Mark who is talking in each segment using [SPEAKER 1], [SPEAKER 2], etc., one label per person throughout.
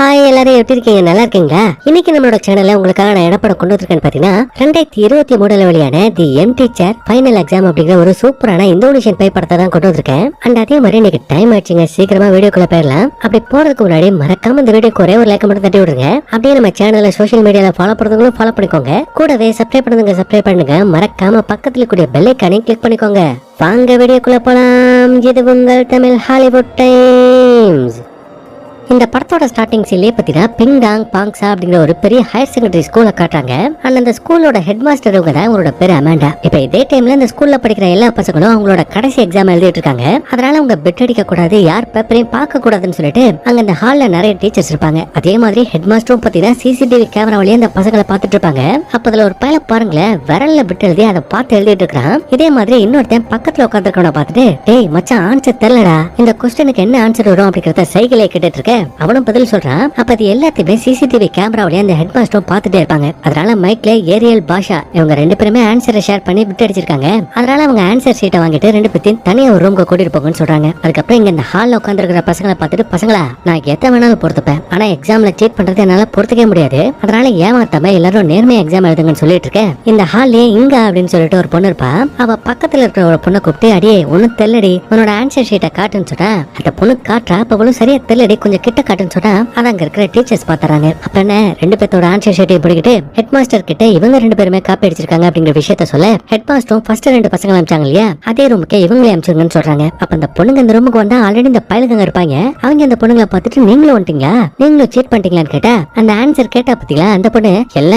[SPEAKER 1] hi எல்லாரும் எப்படி இருக்கீங்க நல்லா இருக்கீங்களா இன்னைக்கு நம்மளோட சேனல்ல உங்களுக்காக நான் இடப்பட கொண்டு வந்திருக்கேன் பாத்தீங்கன்னா ரெண்டாயிரத்தி இருபத்தி மூணுல வெளியான the M teacher final exam அப்படிங்கிற ஒரு சூப்பரான இந்தோனேஷியன் பை தான் கொண்டு வந்திருக்கேன் அண்ட் அதே மாதிரி இன்னைக்கு டைம் ஆச்சுங்க சீக்கிரமா வீடியோக்குள்ள போயிடலாம் அப்படி போறதுக்கு முன்னாடி மறக்காம இந்த வீடியோக்கு ஒரே ஒரு லைக் மட்டும் தட்டி விடுங்க அப்படியே நம்ம சேனல்ல சோஷியல் மீடியால ஃபாலோ பண்றவங்களும் ஃபாலோ பண்ணிக்கோங்க கூடவே சப்ஸ்கிரைப் பண்ணுங்க சப்ஸ்கிரைப் பண்ணுங்க மறக்காம பக்கத்துல கூடிய பெல் ஐக்கானையும் கிளிக் பண்ணிக்கோங்க வாங்க வீடியோக்குள்ள போலாம் இது உங்கள் தமிழ் ஹாலிவுட் டைம்ஸ் இந்த படத்தோட ஸ்டார்டிங் சீன்லேயே பார்த்தீங்கன்னா பிங் டாங் பாங்ஸா அப்படிங்கிற ஒரு பெரிய ஹையர் செகண்டரி ஸ்கூலை காட்டுறாங்க அண்ட் அந்த ஸ்கூலோட ஹெட் மாஸ்டர் இவங்க தான் அவங்களோட பேர் அமேண்டா இப்போ இதே டைம்ல இந்த ஸ்கூல்ல படிக்கிற எல்லா பசங்களும் அவங்களோட கடைசி எக்ஸாம் எழுதிட்டு இருக்காங்க அதனால அவங்க பெட் அடிக்க கூடாது யார் பேப்பரையும் பார்க்க கூடாதுன்னு சொல்லிட்டு அங்க இந்த ஹால்ல நிறைய டீச்சர்ஸ் இருப்பாங்க அதே மாதிரி ஹெட் மாஸ்டரும் பார்த்தீங்கன்னா சிசிடிவி கேமரா வழியே அந்த பசங்களை பார்த்துட்டு இருப்பாங்க அப்போ அதில் ஒரு பயில பாருங்களேன் விரல்ல பிட் எழுதி அதை பார்த்து எழுதிட்டு இருக்கான் இதே மாதிரி இன்னொருத்தன் பக்கத்துல உட்காந்துருக்கவன பார்த்துட்டு டேய் மச்சான் ஆன்சர் தெரியலடா இந்த கொஸ்டினுக்கு என்ன ஆன்சர் வரும் அப்படிங்கிறத சைக்கிளை கேட்டுட்டு இருக்க அவனும் பதில் சொல்றான் அப்ப அது எல்லாத்தையுமே சிசிடிவி கேமராவிலேயே அந்த ஹெட் மாஸ்டரும் பாத்துட்டே இருப்பாங்க அதனால மைக்ல ஏரியல் பாஷா இவங்க ரெண்டு பேருமே ஆன்சரை ஷேர் பண்ணி விட்டு அடிச்சிருக்காங்க அதனால அவங்க ஆன்சர் ஷீட்டை வாங்கிட்டு ரெண்டு பேத்தையும் தனியா ஒரு ரூம்க்கு கூட்டிட்டு போங்கன்னு சொல்றாங்க அதுக்கப்புறம் இங்க இந்த ஹாலில் இருக்கிற பசங்களை பார்த்துட்டு பசங்களா நான் எத்த வேணாலும் பொறுத்துப்பேன் ஆனா எக்ஸாம்ல சீட் பண்றது என்னால பொறுத்துக்க முடியாது அதனால ஏமாத்தாம எல்லாரும் நேர்மையா எக்ஸாம் எழுதுங்கன்னு சொல்லிட்டு இருக்கேன் இந்த ஹால்லே இங்க அப்படின்னு சொல்லிட்டு ஒரு பொண்ணு இருப்பா அவ பக்கத்துல இருக்கிற ஒரு பொண்ணை கூப்பிட்டு அடியே ஒன்னும் தெல்லடி உன்னோட ஆன்சர் ஷீட்டை காட்டுன்னு சொன்னா அந்த பொண்ணு காட்டுறா அப்ப சரியா தெல்லடி கொஞ்சம் கிட்ட காட்டுன்னு சொன்னா அதை அங்க இருக்கிற டீச்சர்ஸ் பாத்துறாங்க அப்ப என்ன ரெண்டு பேர்த்தோட ஆன்சர் ஷீட்டையும் பிடிக்கிட்டு ஹெட் மாஸ்டர் கிட்ட இவங்க ரெண்டு பேருமே காப்பி அடிச்சிருக்காங்க அப்படிங்கிற விஷயத்த சொல்ல ஹெட் மாஸ்டரும் ஃபர்ஸ்ட் ரெண்டு பசங்க அனுப்பிச்சாங்க இல்லையா அதே ரூமுக்கு இவங்களே அனுப்பிச்சிருங்கன்னு சொல்றாங்க அப்ப அந்த பொண்ணுங்க இந்த ரூமுக்கு வந்தா ஆல்ரெடி இந்த பயலுங்க இருப்பாங்க அவங்க அந்த பொண்ணுங்களை பார்த்துட்டு நீங்களும் வந்துட்டீங்களா நீங்களும் சீட் பண்ணிட்டீங்களான்னு கேட்டா அந்த ஆன்சர் கேட்டா பாத்தீங்களா அந்த பொண்ணு எல்லாம்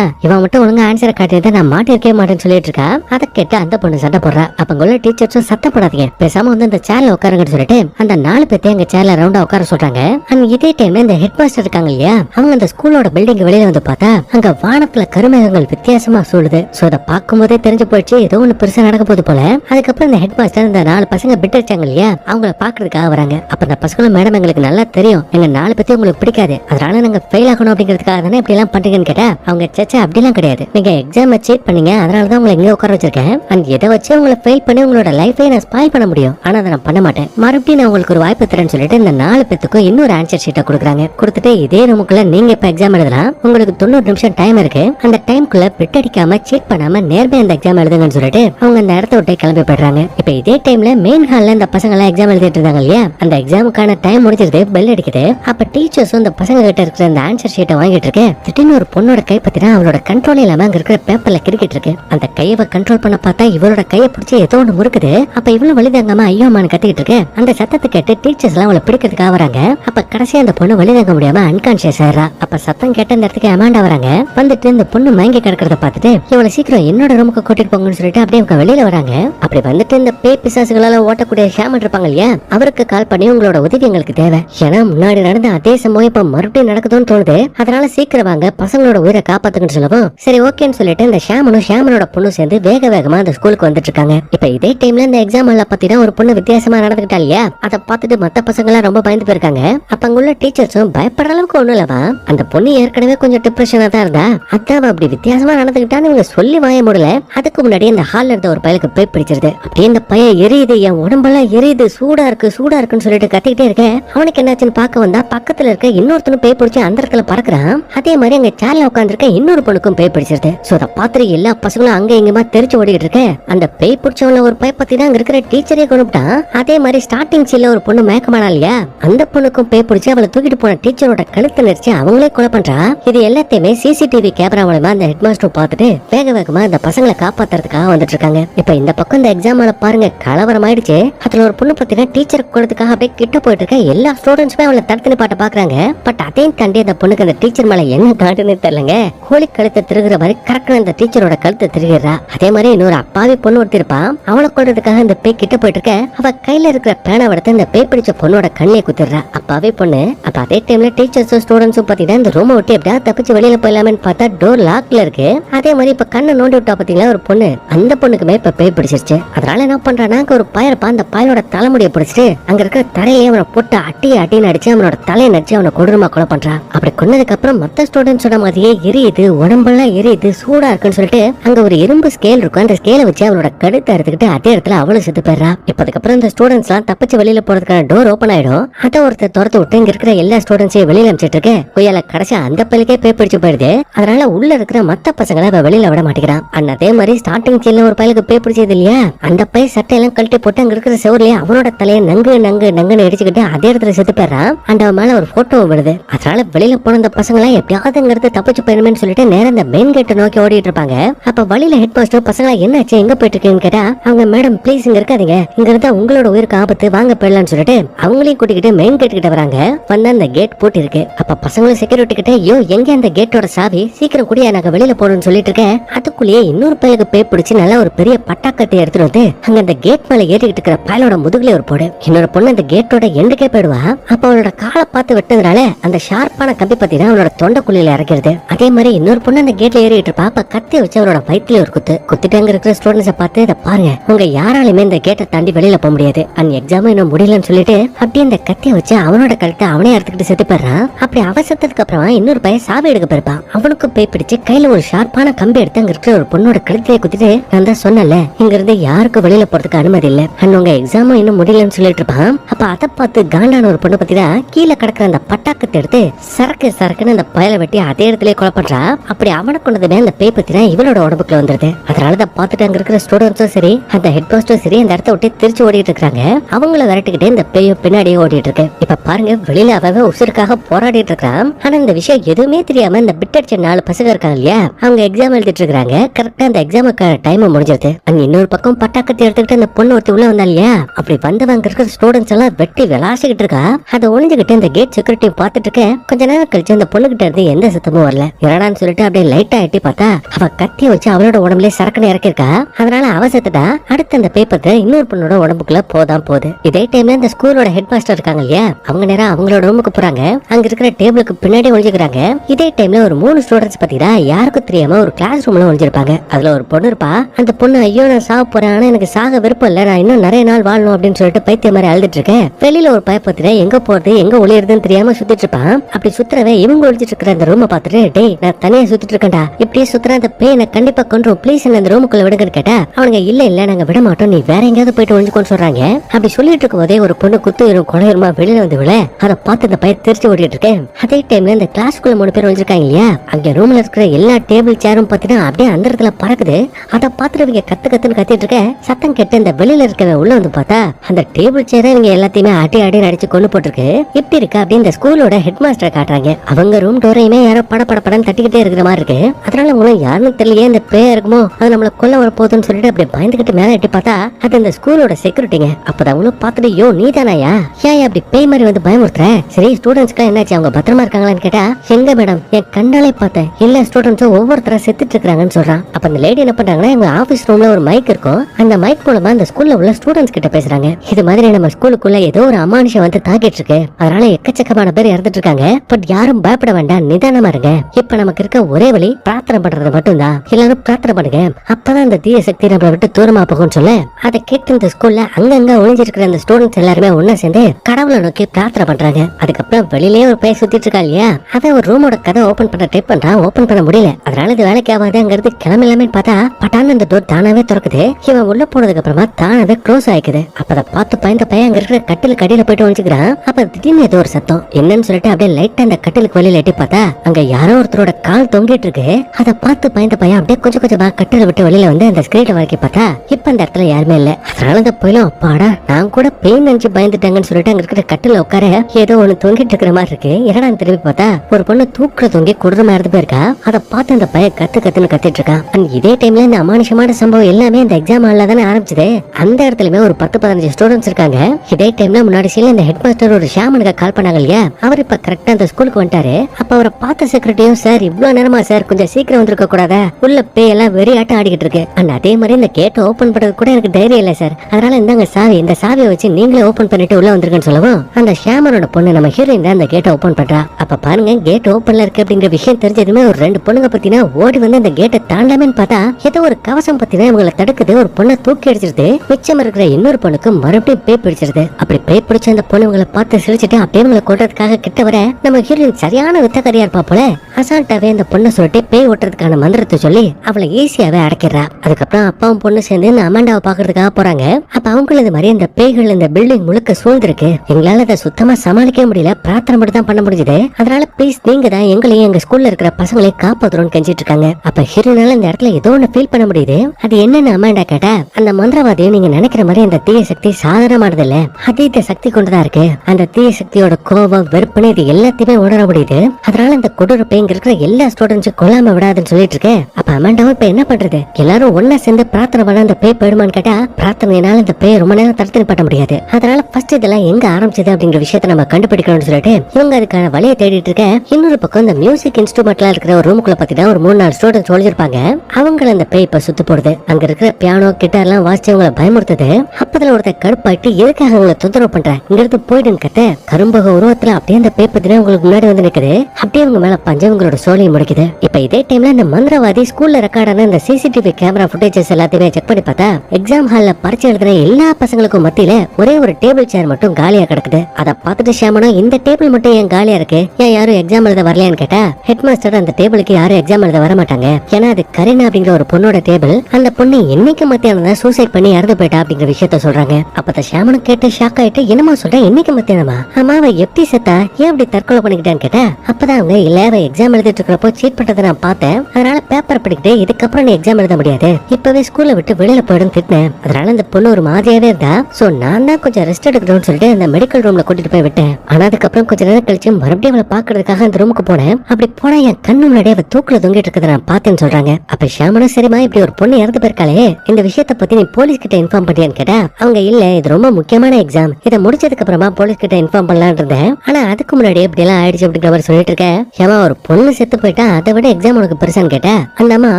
[SPEAKER 1] தான் இவன் மட்டும் ஒழுங்கா ஆன்சரை காட்டியதை நான் மாட்டி இருக்கவே மாட்டேன்னு சொல்லிட்டு இருக்கா அதை கேட்டு அந்த பொண்ணு சண்டை போடுறா அப்ப உள்ள டீச்சர்ஸும் சத்தம் போடாதீங்க பேசாம வந்து அந்த சேர்ல உட்காருங்கன்னு சொல்லிட்டு அந்த நாலு பேர்த்தையும் அங்க சேர்ல ரவுண்டா உட்கார சொல்றாங்க போறாங்க அண்ட் இதே டைம் இந்த ஹெட் மாஸ்டர் இருக்காங்க இல்லையா அவங்க அந்த ஸ்கூலோட பில்டிங் வெளியில வந்து பார்த்தா அங்க வானத்துல கருமேகங்கள் வித்தியாசமா சூழுது சோ அதை பார்க்கும் போதே தெரிஞ்சு போயிடுச்சு ஏதோ ஒன்னு பெருசா நடக்க போது போல அதுக்கப்புறம் இந்த ஹெட் மாஸ்டர் இந்த நாலு பசங்க பிட் அடிச்சாங்க இல்லையா அவங்கள பாக்குறதுக்காக வராங்க அப்ப அந்த பசங்களும் மேடம் எங்களுக்கு நல்லா தெரியும் எங்க நாலு பத்தி உங்களுக்கு பிடிக்காது அதனால நாங்க ஃபெயில் ஆகணும் அப்படிங்கிறதுக்காக தானே இப்படி எல்லாம் பண்றீங்கன்னு கேட்டா அவங்க சச்சா அப்படிலாம் கிடையாது நீங்க எக்ஸாம் சீட் பண்ணீங்க அதனால தான் உங்களை இங்கே உட்கார வச்சிருக்கேன் அண்ட் எதை வச்சு உங்களை ஃபெயில் பண்ணி உங்களோட லைஃபே நான் ஸ்பாயில் பண்ண முடியும் ஆனா அதை நான் பண்ண மாட்டேன் மறுபடியும் நான் உங்களுக்கு ஒரு வாய்ப்பு தரேன்னு சொல்லிட்டு இந்த நாலு பேத்துக்கும் இன்னொரு ஆன்சர் ஷீட்டை கொடுக்குறாங்க கொடுத்துட்டு இதே ரூமுக்குள்ள நீங்க இப்ப எக்ஸாம் எழுதலாம் உங்களுக்கு தொண்ணூறு நிமிஷம் டைம் இருக்கு அந்த டைம்குள்ள பிரிட் அடிக்காம செக் பண்ணாம நேர்மையா அந்த எக்ஸாம் எழுதுங்கன்னு சொல்லிட்டு அவங்க அந்த இடத்த விட்டு கிளம்பி போயிடுறாங்க இப்ப இதே டைம்ல மெயின் ஹால்ல அந்த பசங்க எல்லாம் எக்ஸாம் எழுதிட்டு இருந்தாங்க இல்லையா அந்த எக்ஸாமுக்கான டைம் முடிஞ்சிருது பெல் அடிக்குது அப்ப டீச்சர்ஸும் அந்த பசங்க கிட்ட இருக்கிற அந்த ஆன்சர் ஷீட்டை வாங்கிட்டு இருக்கு திடீர்னு ஒரு பொண்ணோட கை பத்தினா அவளோட கண்ட்ரோல் இல்லாம அங்க இருக்கிற பேப்பர்ல கிரிக்கெட் இருக்கு அந்த கையை கண்ட்ரோல் பண்ண பார்த்தா இவளோட கையை பிடிச்சி ஏதோ ஒன்று முறுக்குது அப்ப இவ்வளவு வலிதாங்கம்மா ஐயோமான்னு கத்துக்கிட்டு இருக்கு அந்த சத்தத்தை கேட்டு டீச்சர்ஸ் எல்லாம் அவளை பிடிக்கிறதுக்காக வராங்க அப்ப கடைசியா அந்த பொண்ணு வழி தங்க முடியாம அன்கான்சியஸ் ஆயிரா அப்ப சத்தம் கேட்ட இந்த இடத்துக்கு அமாண்டா வராங்க வந்துட்டு இந்த பொண்ணு மயங்கி கிடக்கிறத பார்த்துட்டு இவ்வளவு சீக்கிரம் என்னோட ரூமுக்கு கூட்டிட்டு போங்கன்னு சொல்லிட்டு அப்படியே அவங்க வெளியில வராங்க அப்படி வந்துட்டு இந்த பேய் பிசாசுகளால ஓட்டக்கூடிய ஹேமன் இருப்பாங்க இல்லையா அவருக்கு கால் பண்ணி உங்களோட உதவி எங்களுக்கு தேவை ஏன்னா முன்னாடி நடந்த அதே சம்பவம் இப்ப மறுபடியும் நடக்குதுன்னு தோணுது அதனால சீக்கிரம் வாங்க பசங்களோட உயிரை காப்பாத்துங்கன்னு சொல்லவும் சரி ஓகேன்னு சொல்லிட்டு இந்த ஷாமனும் ஷாமனோட பொண்ணும் சேர்ந்து வேக வேகமா அந்த ஸ்கூலுக்கு வந்துட்டு இருக்காங்க இப்ப இதே டைம்ல இந்த எக்ஸாம் எல்லாம் பாத்தீங்கன்னா ஒரு பொண்ணு வித்தியாசமா நடந்துகிட்டா இல்லையா அதை பார்த்துட்டு மத்த பசங்க எல்லாம் ரொம்ப பயந்து போயிருக்காங்க அப்ப அங்குள்ள டீச்சர்ஸும் பயப்படுற அளவுக்கு ஒண்ணும் இல்லவா அந்த பொண்ணு ஏற்கனவே கொஞ்சம் டிப்ரெஷனா தான் இருந்தா அதான் அப்படி வித்தியாசமா நடந்துகிட்டான்னு இவங்க சொல்லி வாய முடியல அதுக்கு முன்னாடி அந்த ஹால்ல இருந்த ஒரு பயலுக்கு போய் பிடிச்சிருது அப்படியே இந்த பையன் எரியுது என் உடம்பெல்லாம் எரியுது சூடா இருக்கு சூடா இருக்குன்னு சொல்லிட்டு கத்திக்கிட்டே இருக்கேன் அவனுக்கு என்னாச்சுன்னு பார்க்க வந்தா பக்கத்துல இருக்க இன்னொருத்தனும் பேய் பிடிச்சி அந்த இடத்துல பறக்குறான் அதே மாதிரி அங்க சேர்ல உட்காந்துருக்க இன்னொரு பொண்ணுக்கும் பேய் பிடிச்சிருது சோ அதை பார்த்துட்டு எல்லா பசங்களும் அங்க எங்கேயுமா தெரிச்சு ஓடிக்கிட்டு இருக்கேன் அந்த பேய் பிடிச்சவன ஒரு பய பத்தி தான் அங்க இருக்கிற டீச்சரே கொண்டுட்டான் அதே மாதிரி ஸ்டார்டிங் சீல ஒரு பொண்ணு மயக்கமானா இல்லையா அந்த பொண்ணுக்கு யாருக்கும் பே பிடிச்சி அவளை தூக்கிட்டு போன டீச்சரோட கழுத்தில் நெரிச்சு அவங்களே கொலை பண்றா இது எல்லாத்தையுமே சிசிடிவி கேமரா மூலமா அந்த ஹெட் மாஸ்டர் பார்த்துட்டு வேக வேகமா அந்த பசங்களை காப்பாத்துறதுக்காக வந்துட்டு இருக்காங்க இப்ப இந்த பக்கம் இந்த எக்ஸாம் பாருங்க கலவரம் ஆயிடுச்சு அதுல ஒரு பொண்ணு பாத்தீங்கன்னா டீச்சர் கொடுத்துக்காக அப்படியே கிட்ட போயிட்டு இருக்க எல்லா ஸ்டூடெண்ட்ஸுமே அவளை தடுத்து பாட்டு பாக்குறாங்க பட் அதையும் தாண்டி அந்த பொண்ணுக்கு அந்த டீச்சர் மேல என்ன காட்டுன்னு தெரியலங்க கோழி கழுத்தை திருகிற மாதிரி கரெக்டா அந்த டீச்சரோட கழுத்தை திருகிறா அதே மாதிரி இன்னொரு அப்பாவி பொண்ணு ஒருத்திருப்பா அவளை கொள்றதுக்காக அந்த பேய் கிட்ட போயிட்டு இருக்க அவ கையில இருக்கிற பேனை எடுத்து அந்த பேய் பிடிச்ச பொண்ணோட கண்ணியை குத்துறா அப்ப பாவி பொண்ணு அப்ப அதே டைம்ல டீச்சர்ஸும் ஸ்டூடெண்ட்ஸும் பார்த்தீங்கன்னா இந்த ரூம் விட்டு எப்படியா தப்பிச்சு வெளியில போயிடலாமேன்னு பார்த்தா டோர் லாக்ல இருக்கு அதே மாதிரி இப்ப கண்ணை நோண்டி விட்டா பார்த்தீங்களா ஒரு பொண்ணு அந்த பொண்ணுக்குமே இப்போ பேய் பிடிச்சிருச்சு அதனால என்ன பண்ணுறானாக்க ஒரு பயரப்பா அந்த பயனோட தலைமுடியை பிடிச்சிட்டு அங்க இருக்கிற தலையை அவனை போட்டு அட்டி அட்டி அடிச்சு அவனோட தலையை நடிச்சு அவனை கொடூரமா கொலை பண்றான் அப்படி கொன்னதுக்கு அப்புறம் மற்ற ஸ்டூடெண்ட்ஸ் சொன்ன மாதிரியே எரியுது உடம்பெல்லாம் எரியுது சூடா இருக்குன்னு சொல்லிட்டு அங்கே ஒரு இரும்பு ஸ்கேல் இருக்கும் அந்த ஸ்கேலை வச்சு அவனோட கடுத்து எடுத்துக்கிட்டு அதே இடத்துல அவளும் செத்து போயிடறான் இப்போ அதுக்கப்புறம் இந்த ஸ்டூடெண்ட்ஸ்லாம் தப்பிச்சு வெளியில் போறதுக்கான டோர் ஓப்பன் ஆயிடும் அதை ஒருத்தர் துரத்து விட்டு இங்க இருக்கிற எல்லா ஸ்டூடெண்ட்ஸையும் வெளியில அமைச்சிட்டு இருக்கு கொய்யால கடைசி அந்த பள்ளிக்கே பே பிடிச்சு போயிடுது அதனால உள்ள இருக்கிற மத்த பசங்களை அவ வெளியில விட மாட்டேங்கிறான் அதே மாதிரி ஸ்டார்டிங் சீன்ல ஒரு பயலுக்கு பே பிடிச்சது இல்லையா அந்த பை சட்டையெல்லாம் கழட்டி போட்டு அங்க இருக்கிற செவர்லயே அவனோட தலையை நங்கு நங்கு நங்குன்னு அடிச்சுக்கிட்டு அதே இடத்துல செத்து போயிடறான் அண்ட் அவன் மேல ஒரு போட்டோ விடுது அதனால வெளியில போன அந்த பசங்களை எப்படியாவது இருந்து தப்பிச்சு போயிருமேன்னு சொல்லிட்டு நேரம் அந்த மெயின் கேட்ட நோக்கி ஓடிட்டு இருப்பாங்க அப்ப வழியில ஹெட் மாஸ்டர் பசங்களா என்னாச்சு எங்க போயிட்டு இருக்கேன்னு கேட்டா அவங்க மேடம் ப்ளீஸ் இங்க இருக்காதீங்க இங்க இருந்தா உங்களோட உயிருக்கு ஆபத்து வாங்க போயிடலாம்னு சொல்லிட்டு அவங்களையும் கூட்டிக்கிட்டு மெயின் கேட்டு கிட்ட வராங்க வந்து அந்த கேட் போட்டு இருக்கு அப்ப பசங்களும் செக்யூரிட்டி கிட்ட ஐயோ எங்க அந்த கேட்டோட சாவி சீக்கிரம் கூட நாங்க வெளியில போறோம்னு சொல்லிட்டு இருக்கேன் அதுக்குள்ளேயே இன்னொரு பையனுக்கு பே பிடிச்சி நல்லா ஒரு பெரிய பட்டாக்கட்டை எடுத்துட்டு வந்து அங்க அந்த கேட் மேல ஏறிக்கிட்டு இருக்கிற பயலோட முதுகுலே ஒரு போடு இன்னொரு பொண்ணு அந்த கேட்டோட எண்டுக்கே போயிடுவா அப்ப அவளோட காலை பார்த்து வெட்டதுனால அந்த ஷார்ப்பான கம்பி பத்தி தான் அவளோட குள்ளியில இறக்கிறது அதே மாதிரி இன்னொரு பொண்ணு அந்த கேட்ல ஏறிட்டு இருப்பா அப்ப கத்தி வச்சு அவளோட வயிற்றுல ஒரு குத்து குத்துட்டு அங்க இருக்கிற ஸ்டூடெண்ட்ஸை பார்த்து இதை பாருங்க உங்க யாராலுமே இந்த கேட்டை தாண்டி வெளியில போக முடியாது அந்த எக்ஸாமும் இன்னும் முடியலன்னு சொல்லிட்டு அப்படியே அந்த கத்தியை வச்சு அவனோட கழுத்தை அவனே அறுத்துக்கிட்டு செத்து போயிடுறான் அப்படி அவன் செத்ததுக்கு அப்புறமா இன்னொரு பையன் சாவி எடுக்க போயிருப்பான் அவனுக்கு போய் பிடிச்சு கையில ஒரு ஷார்ப்பான கம்பி எடுத்து அங்க இருக்கிற ஒரு பொண்ணோட கழுத்தையே குத்திட்டு நான் தான் சொன்னல இங்க இருந்து யாருக்கும் வெளியில போறதுக்கு அனுமதி இல்ல உங்க எக்ஸாமும் இன்னும் முடியலன்னு சொல்லிட்டு இருப்பான் அப்ப அதை பார்த்து காண்டான ஒரு பொண்ணு பத்தி தான் கீழே கிடக்குற அந்த பட்டாக்கத்தை எடுத்து சரக்கு சரக்குன்னு அந்த பயல வெட்டி அதே இடத்துல கொலை பண்றா அப்படி அவனை கொண்டதுமே அந்த பேய் பத்தி தான் இவளோட உடம்புக்குள்ள வந்துருது அதனால தான் பார்த்துட்டு அங்க இருக்கிற ஸ்டூடெண்ட்ஸும் சரி அந்த ஹெட் மாஸ்டரும் சரி அந்த இடத்த விட்டு திருச்சி ஓடிட்டு இருக்காங்க அவங்கள விரட்டிக்கிட்டே இந்த பேயும் பின்னாடியே ஓடிட்டு இருக்கு இப்ப பாருங்க வெளியில அவன் உசுருக்காக போராடிட்டு இருக்கான் ஆனா இந்த விஷயம் எதுவுமே தெரியாம இந்த பிட் அடிச்ச நாலு பசங்க இருக்காங்க இல்லையா அவங்க எக்ஸாம் எழுதிட்டு இருக்காங்க கரெக்டா அந்த எக்ஸாமுக்கு டைம் முடிஞ்சிருது அங்க இன்னொரு பக்கம் பட்டாக்கத்தை எடுத்துக்கிட்டு அந்த பொண்ணு ஒருத்தி உள்ள வந்தா இல்லையா அப்படி வந்தவங்க இருக்கிற ஸ்டூடெண்ட்ஸ் எல்லாம் வெட்டி விளாசிக்கிட்டு இருக்கா அதை ஒளிஞ்சுக்கிட்டு இந்த கேட் செக்யூரிட்டி பாத்துட்டு இருக்கேன் கொஞ்ச நேரம் கழிச்சு அந்த கிட்ட இருந்து எந்த சத்தமும் வரல இரடான்னு சொல்லிட்டு அப்படியே லைட்டா எட்டி பார்த்தா அவ கத்திய வச்சு அவளோட உடம்புல சரக்குன்னு இறக்கிருக்கா அதனால அவசத்துட்டா அடுத்த அந்த பேப்பர் இன்னொரு பொண்ணோட உடம்புக்குள்ள போதான் போகுது இதே டைம்ல இந்த ஸ்கூலோட ஹெட் மாஸ்டர் இருக்காங்க இல்லையா அவங்க நேரம் அவங்களோட ரூமுக்கு போறாங்க அங்க இருக்கிற டேபிளுக்கு பின்னாடி ஒழிஞ்சுக்கிறாங்க இதே டைம்ல ஒரு மூணு ஸ்டூடெண்ட்ஸ் பாத்தீங்கன்னா யாருக்கும் தெரியாம ஒரு கிளாஸ் ரூம்ல ஒழிஞ்சிருப்பாங்க அதுல ஒரு பொண்ணு இருப்பா அந்த பொண்ணு ஐயோ நான் சாக போறேன் ஆனா எனக்கு சாக விருப்பம் இல்ல நான் இன்னும் நிறைய நாள் வாழணும் அப்படின்னு சொல்லிட்டு பைத்திய மாதிரி அழுதுட்டு இருக்கேன் வெளியில ஒரு பய பாத்தீங்கன்னா எங்க போறது எங்க ஒளியறதுன்னு தெரியாம சுத்திட்டு இருப்பான் அப்படி சுத்துறவே இவங்க ஒழிச்சிட்டு இருக்கிற அந்த ரூமை பார்த்துட்டு டேய் நான் தனியா சுத்திட்டு இருக்கேன்டா இப்படியே சுத்துற அந்த பே நான் கண்டிப்பா கொண்டுரும் ப்ளீஸ் என்ன அந்த ரூமுக்குள்ள விடுங்கன்னு கேட்டா அவனுங்க இல்ல இல்ல நாங்க விட மாட்டோம் நீ வேற எங்கேயாவது போயிட்டு ஒழிஞ்சுக்கோன்னு சொல்றாங்க அப்படி சொல்லிட்டு இருக்கும் போதே ஒரு பொண்ணு குத்து கொலையுமா வெளியில வந்து நடுவுல அதை பார்த்து இந்த பையன் தெரிச்சு ஓடிட்டு இருக்கேன் அதே டைம்ல இந்த கிளாஸ்க்குள்ள மூணு பேர் வந்திருக்காங்க இல்லையா அங்க ரூம்ல இருக்கிற எல்லா டேபிள் சேரும் பார்த்தீங்கன்னா அப்படியே அந்த இடத்துல பறக்குது அதை பார்த்து இவங்க கத்து கத்துன்னு கத்திட்டு இருக்க சத்தம் கேட்டு இந்த வெளியில இருக்கவ உள்ள வந்து பார்த்தா அந்த டேபிள் சேரை இவங்க எல்லாத்தையுமே அடி அடி அடிச்சு கொண்டு போட்டிருக்கு இப்படி இருக்கு அப்படின்னு இந்த ஸ்கூலோட ஹெட் மாஸ்டர் காட்டுறாங்க அவங்க ரூம் டோரையுமே யாரோ பட பட படம் தட்டிக்கிட்டே இருக்கிற மாதிரி இருக்கு அதனால உங்களுக்கு யாருன்னு தெரியலையே இந்த பிரேயர் இருக்குமோ அது நம்மள கொல்ல வர போகுதுன்னு சொல்லிட்டு அப்படியே பயந்துகிட்டு மேல எட்டி பார்த்தா அது இந்த ஸ்கூலோட செக்யூரிட்டிங்க அப்பதான் அவங்களும் பார்த்துட்டு யோ நீ தானாயா ஏன் அப்படி பேய் மாதிரி வந்து பயமுறுத்துறேன் சரி என்ன என்னாச்சு அவங்க பத்திரமா இருக்காங்களான்னு கேட்டா எங்க மேடம் என் கண்டாலே பார்த்தேன் எல்லா ஸ்டூடெண்ட்ஸும் ஒவ்வொருத்தரா செத்துட்டு இருக்காங்கன்னு சொல்றான் அப்ப அந்த லேடி என்ன பண்றாங்கன்னா எங்க ஆபீஸ் ரூம்ல ஒரு மைக் இருக்கும் அந்த மைக் மூலமா அந்த ஸ்கூல்ல உள்ள ஸ்டூடெண்ட்ஸ் கிட்ட பேசுறாங்க இது மாதிரி நம்ம ஸ்கூலுக்குள்ள ஏதோ ஒரு அமானுஷம் வந்து தாக்கிட்டு இருக்கு அதனால எக்கச்சக்கமான பேர் இறந்துட்டு இருக்காங்க பட் யாரும் பயப்பட வேண்டாம் நிதானமா இருங்க இப்ப நமக்கு இருக்க ஒரே வழி பிரார்த்தனை பண்றது மட்டும்தான் எல்லாரும் பிரார்த்தனை பண்ணுங்க அப்பதான் அந்த தீய சக்தி நம்மளை விட்டு தூரமா போகும்னு சொல்ல அதை கேட்டு இந்த ஸ்கூல்ல அங்கங்க ஒளிஞ்சிருக்கிற அந்த ஸ்டூடெண்ட்ஸ் எல்லாருமே ஒண்ணு சேர்ந்து கடவுளை நோக்கி பிரார்த்தனை பண்றாங்க அதுக்கப்புறம் வெளியிலேயே ஒரு பையன் சுத்திட்டு இருக்கா இல்லையா அவன் ஒரு ரூமோட கதை ஓபன் பண்ண ட்ரை பண்றான் ஓபன் பண்ண முடியல அதனால இது வேலைக்கு ஆகாதுங்கிறது இல்லாம பார்த்தா பட்டான அந்த டோர் தானாவே திறக்குது இவன் உள்ள போனதுக்கு அப்புறமா தானாவே க்ளோஸ் ஆயிக்குது அப்ப அதை பார்த்து பயந்த பையன் அங்க இருக்கிற கட்டில் கடியில போயிட்டு வந்துக்கிறான் அப்ப திடீர்னு ஏதோ ஒரு சத்தம் என்னன்னு சொல்லிட்டு அப்படியே லைட்டா அந்த கட்டிலுக்கு வெளியில எட்டி பார்த்தா அங்க யாரோ ஒருத்தரோட கால் தொங்கிட்டு இருக்கு அதை பார்த்து பயந்த பையன் அப்படியே கொஞ்சம் கொஞ்சமா கட்டில விட்டு வெளியில வந்து அந்த ஸ்கிரீட்டை வாழ்க்கை பார்த்தா இப்ப அந்த இடத்துல யாருமே இல்ல அதனால அந்த போயிலும் அப்பாடா நான் கூட பெயின் நினைச்சு பயந்துட்டாங்கன்னு சொல்லிட்டு அங்க இருக்கிற கட்டில கரை ஏதோ ஒண்ணு தொங்கிட்டு இருக்கிற மாதிரி இருக்கு என்னடா திரும்பி பார்த்தா ஒரு பொண்ணு தூக்குற தொங்கி குடுறமா இருந்து போயிருக்கா அதை பார்த்து அந்த பையன் கத்து கத்துன்னு கத்திட்டு இருக்கான் அண்ட் இதே டைம்ல இந்த அமானுஷமான சம்பவம் எல்லாமே அந்த எக்ஸாம் ஹால்ல தானே ஆரம்பிச்சது அந்த இடத்துலயுமே ஒரு பத்து பதினஞ்சு ஸ்டூடெண்ட்ஸ் இருக்காங்க இதே டைம்ல முன்னாடி சீல இந்த ஹெட் மாஸ்டர் ஒரு ஷாமனுக்கு கால் பண்ணாங்க இல்லையா அவர் இப்ப கரெக்டா அந்த ஸ்கூலுக்கு வந்துட்டாரு அப்ப அவரை பார்த்த செக்ரட்டரியும் சார் இவ்வளவு நேரமா சார் கொஞ்சம் சீக்கிரம் வந்திருக்க கூடாதா உள்ள பேய் எல்லாம் வெறி ஆட்டம் ஆடிக்கிட்டு இருக்கு அண்ட் அதே மாதிரி இந்த கேட்டை ஓபன் பண்றது கூட எனக்கு தைரியம் இல்ல சார் அதனால இந்தாங்க சாவி இந்த சாவியை வச்சு நீங்களே ஓபன் பண்ணிட்டு உள்ள வந்திருக்கேன்னு சொல்லவும் அந்த ஹேமரோட பொண்ணு நம்ம ஹீரோயின் தான் அந்த கேட்டை ஓப்பன் பண்றா அப்ப பாருங்க கேட் ஓப்பன்ல இருக்கு அப்படிங்கிற விஷயம் தெரிஞ்சதுமே ஒரு ரெண்டு பொண்ணுங்க பத்தினா ஓடி வந்து அந்த கேட்டை தாண்டாமனு பார்த்தா ஏதோ ஒரு கவசம் பத்தினா இவங்களை தடுக்குது ஒரு பொண்ணை தூக்கி அடிச்சிருது மிச்சம் இருக்கிற இன்னொரு பொண்ணுக்கு மறுபடியும் பேய் பிடிச்சிருது அப்படி பேய் பிடிச்ச அந்த பொண்ணு இவங்களை பார்த்து சிரிச்சுட்டு அப்படியே இவங்களை கொட்டுறதுக்காக கிட்ட வர நம்ம ஹீரோயின் சரியான வித்தக்கரியா இருப்பா போல அசால்ட்டாவே அந்த பொண்ணை சொல்லிட்டு பேய் ஓட்டுறதுக்கான மந்திரத்தை சொல்லி அவளை ஈஸியாவே அடைக்கிறா அதுக்கப்புறம் அப்பாவும் பொண்ணு சேர்ந்து இந்த அமாண்டாவை பாக்குறதுக்காக போறாங்க அப்ப அவங்களும் இந்த மாதிரி அந்த பேய்கள் இந்த பில்டிங் முழுக்க சூழ்ந்திருக்கு எங்களால அதை சுத்தமா சமாளிக்க முடியல பிரார்த்தனை மட்டும் தான் பண்ண முடிஞ்சது அதனால ப்ளீஸ் நீங்க தான் எங்களையும் எங்க ஸ்கூல்ல இருக்கிற பசங்களையும் காப்பாத்துறோம்னு கெஞ்சிட்டு இருக்காங்க அப்ப ஹீரோனால இந்த இடத்துல ஏதோ ஒண்ணு ஃபீல் பண்ண முடியுது அது என்னன்னு அமாண்டா கேட்டா அந்த மந்திரவாதியும் நீங்க நினைக்கிற மாதிரி அந்த தீய சக்தி சாதாரணமானது இல்ல அதீத சக்தி கொண்டுதான் இருக்கு அந்த தீய சக்தியோட கோபம் வெறுப்புனே இது எல்லாத்தையுமே உணர முடியுது அதனால இந்த கொடூரப்பை இங்க இருக்கிற எல்லா ஸ்டூடெண்ட்ஸும் கொல்லாம விடாதுன்னு சொல்லிட்டு இருக்கேன் அப்ப அமாண்டாவும் இப்ப என்ன பண்றது எல்லாரும் ஒன்னா சேர்ந்து பிரார்த்தனை பண்ண அந்த பேய் போயிடுமான்னு கேட்டா பிரார்த்தனையினால இந்த பேய் ரொம்ப நேரம் தடுத்து பண்ண முடியாது அதனால ஃபர்ஸ்ட் இதெல்லாம் எங்க ஆரம்பிச்சது அப்படின்னு அப்படிங்கிற விஷயத்த நம்ம கண்டுபிடிக்கணும்னு சொல்லிட்டு இவங்க அதுக்கான வலையை தேடிட்டு இருக்க இன்னொரு பக்கம் இந்த மியூசிக் இன்ஸ்ட்ருமெண்ட்லாம் இருக்கிற ஒரு ரூமுக்குள்ள பாத்தீங்கன்னா ஒரு மூணு நாலு ஸ்டூடெண்ட்ஸ் ஒழிஞ்சிருப்பாங்க அவங்கள அந்த பேய் இப்போ சுத்து போடுது அங்க இருக்கிற பியானோ கிட்டார் எல்லாம் அவங்களை பயமுறுத்துது அப்பதான் ஒருத்த கடுப்பாயிட்டு எதுக்காக அவங்கள தொந்தரவு பண்ற இங்க இருந்து போயிடுன்னு கத்த கரும்பக உருவத்துல அப்படியே அந்த பேய் பாத்தீங்கன்னா உங்களுக்கு முன்னாடி வந்து நிக்குது அப்படியே அவங்க மேல பஞ்சவங்களோட சோழியை முடிக்குது இப்ப இதே டைம்ல இந்த மந்திரவாதி ஸ்கூல்ல ரெக்கார்டான இந்த சிசிடிவி கேமரா ஃபுட்டேஜஸ் எல்லாத்தையுமே செக் பண்ணி பார்த்தா எக்ஸாம் ஹால்ல பரிச்சு எழுதுன எல்லா பசங்களுக்கும் மத்தியில ஒரே ஒரு டேபிள் சேர் மட்டும் காலியா கிடக்குது அதை பார்த்துட்டு ஷியாமனா இந்த டேபிள் மட்டும் ஏன் காலியா இருக்கு ஏன் யாரும் எக்ஸாம் எழுத வரலையான்னு கேட்டா ஹெட் மாஸ்டர் அந்த டேபிளுக்கு யாரும் எக்ஸாம் எழுத வர மாட்டாங்க ஏன்னா அது கரீனா அப்படிங்கிற ஒரு பொண்ணோட டேபிள் அந்த பொண்ணு என்னைக்கு மத்தியானம் தான் சூசைட் பண்ணி இறந்து போயிட்டா அப்படிங்கிற விஷயத்த சொல்றாங்க அப்பத்த ஷாமனு கேட்டு ஷாக் ஆயிட்டு என்னமா சொல்றேன் என்னைக்கு மத்தியானமா ஆமா அவ எப்படி செத்தா ஏன் அப்படி தற்கொலை பண்ணிக்கிட்டான்னு கேட்டா அப்பதான் அவங்க இல்ல அவ எக்ஸாம் எழுதிட்டு இருக்கிறப்போ சீட் பண்றதை நான் பார்த்தேன் அதனால பேப்பர் படிக்கிட்டு இதுக்கப்புறம் நீ எக்ஸாம் எழுத முடியாது இப்பவே ஸ்கூல்ல விட்டு வெளியில போயிடும் திட்டினேன் அதனால அந்த பொண்ணு ஒரு மாதிரியாவே இருந்தா சோ நான் தான் கொஞ்சம் ரெஸ்ட் எடுக்கணும்னு சொல்லிட்டு அந்த மெடிக்கல் ரூம்ல கூட்டிட்டு போய் விட்டேன் ஆனா அதுக்கப்புறம் கொஞ்ச நேரம் கழிச்சு மறுபடியும் அவளை பாக்குறதுக்காக அந்த ரூமுக்கு போனேன் அப்படி போனா என் கண்ணு முன்னாடி அவ தூக்குல தொங்கிட்டு இருக்கிறத நான் பாத்தேன்னு சொல்றாங்க அப்ப ஷியாமனும் சரிமா இப்படி ஒரு பொண்ணு இறந்து போயிருக்காளே இந்த விஷயத்த பத்தி நீ போலீஸ் கிட்ட இன்ஃபார்ம் பண்ணியான்னு கேட்டா அவங்க இல்ல இது ரொம்ப முக்கியமான எக்ஸாம் இதை முடிச்சதுக்கு அப்புறமா போலீஸ் கிட்ட இன்ஃபார்ம் பண்ணலாம் இருந்தேன் ஆனா அதுக்கு முன்னாடி இப்படி எல்லாம் ஆயிடுச்சு அப்படிங்கிற மாதிரி சொல்லிட்டு இருக்கேன் ஏமா ஒரு பொண்ணு செத்து போயிட்டா அதை விட எக்ஸாம் உனக்கு பெருசான்னு கேட்டா அந்த அம்மா